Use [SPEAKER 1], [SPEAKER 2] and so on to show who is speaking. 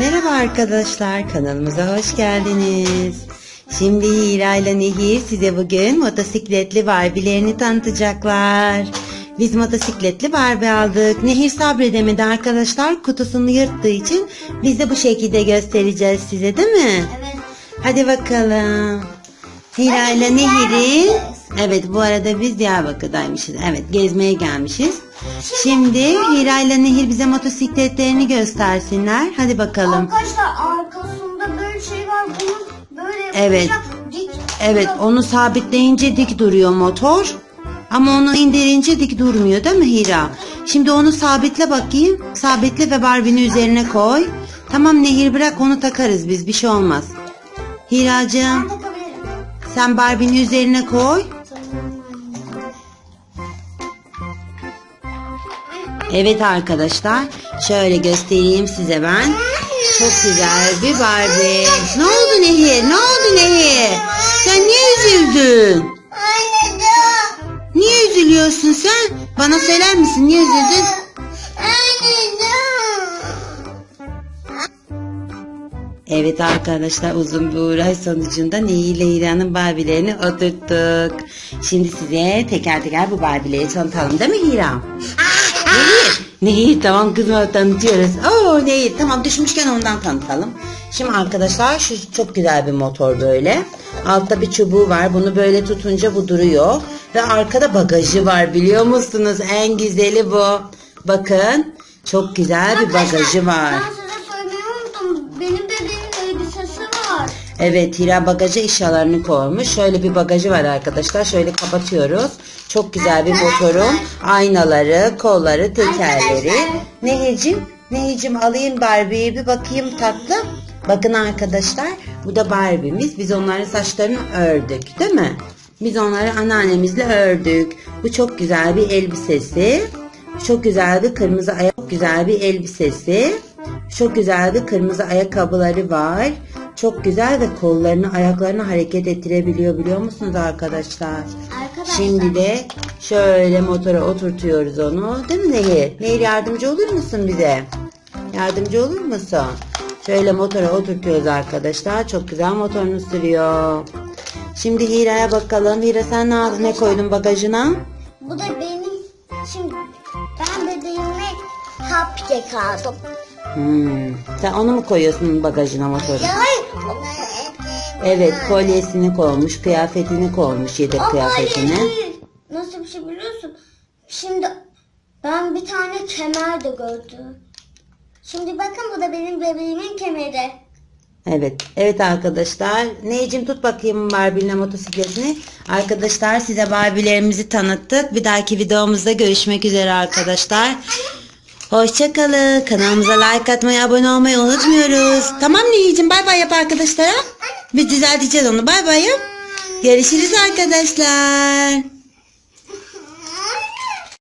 [SPEAKER 1] Merhaba arkadaşlar, kanalımıza hoş geldiniz. Şimdi Hira ile Nehir size bugün motosikletli Barbie'lerini tanıtacaklar. Biz motosikletli Barbie aldık. Nehir sabredemedi arkadaşlar. Kutusunu yırttığı için biz de bu şekilde göstereceğiz size değil mi?
[SPEAKER 2] Evet.
[SPEAKER 1] Hadi bakalım. Hira ile Nehir'i... Evet bu arada biz Diyarbakır'daymışız. Evet gezmeye gelmişiz. Şimdi Hira ile Nehir bize motosikletlerini göstersinler. Hadi bakalım.
[SPEAKER 2] Arkadaşlar arkasında böyle şey var. Bunu böyle
[SPEAKER 1] Evet.
[SPEAKER 2] yapacak, Dik.
[SPEAKER 1] Evet onu sabitleyince dik duruyor motor. Ama onu indirince dik durmuyor değil mi Hira? Şimdi onu sabitle bakayım. Sabitle ve Barbie'ni üzerine koy. Tamam Nehir bırak onu takarız biz bir şey olmaz. Hiracığım
[SPEAKER 2] Ben takabilirim.
[SPEAKER 1] sen Barbie'ni üzerine koy. Evet arkadaşlar şöyle göstereyim size ben. Çok güzel bir Barbie. Ne oldu Nehir? Ne oldu Nehir? Sen niye üzüldün? Niye üzülüyorsun sen? Bana söyler misin niye üzüldün? Evet arkadaşlar uzun bir uğraş sonucunda Nehir ile Hira'nın Barbie'lerini oturttuk. Şimdi size teker teker bu Barbie'leri tanıtalım değil mi Hira? Nehir. Nehir tamam kızım tanıtıyoruz. Oo Nehir tamam düşmüşken ondan tanıtalım. Şimdi arkadaşlar şu çok güzel bir motor böyle. Altta bir çubuğu var. Bunu böyle tutunca bu duruyor. Ve arkada bagajı var biliyor musunuz? En güzeli bu. Bakın çok güzel bir bagajı var. Evet Hira bagaja eşyalarını koymuş. Şöyle bir bagajı var arkadaşlar. Şöyle kapatıyoruz. Çok güzel bir motorun aynaları, kolları, tekerleri. Nehir'cim, Nehir'cim alayım Barbie'yi bir bakayım tatlım. Bakın arkadaşlar bu da Barbie'miz. Biz onların saçlarını ördük değil mi? Biz onları anneannemizle ördük. Bu çok güzel bir elbisesi. Çok güzel bir kırmızı ayak, güzel bir elbisesi. Çok güzel bir kırmızı ayakkabıları var. Çok güzel ve kollarını, ayaklarını hareket ettirebiliyor biliyor musunuz arkadaşlar?
[SPEAKER 2] Arkadaşlar.
[SPEAKER 1] Şimdi de şöyle motora oturtuyoruz onu. Değil mi Nehir? Nehir yardımcı olur musun bize? Yardımcı olur musun? Şöyle motora oturtuyoruz arkadaşlar. Çok güzel motorunu sürüyor. Şimdi Hira'ya bakalım. Hira sen ne, ne koydun bagajına?
[SPEAKER 2] Bu da benim. Şimdi ben bebeğime hapçek aldım.
[SPEAKER 1] Hmm. Sen onu mu koyuyorsun bagajına motoru?
[SPEAKER 2] Hayır.
[SPEAKER 1] Evet kolyesini koymuş, kıyafetini koymuş, yedek
[SPEAKER 2] Ama
[SPEAKER 1] kıyafetini.
[SPEAKER 2] hayır. Nasıl bir şey biliyorsun? Şimdi ben bir tane kemer de gördüm. Şimdi bakın bu da benim bebeğimin kemeri.
[SPEAKER 1] Evet. Evet arkadaşlar. Neycim tut bakayım Barbie'yle motosikletini. Arkadaşlar size Barbie'lerimizi tanıttık. Bir dahaki videomuzda görüşmek üzere arkadaşlar. Hoşçakalın. Kanalımıza like atmayı, abone olmayı unutmuyoruz. Tamam Nehicim bay bay yap arkadaşlara. Biz düzelteceğiz onu. Bay bay yap. Görüşürüz arkadaşlar.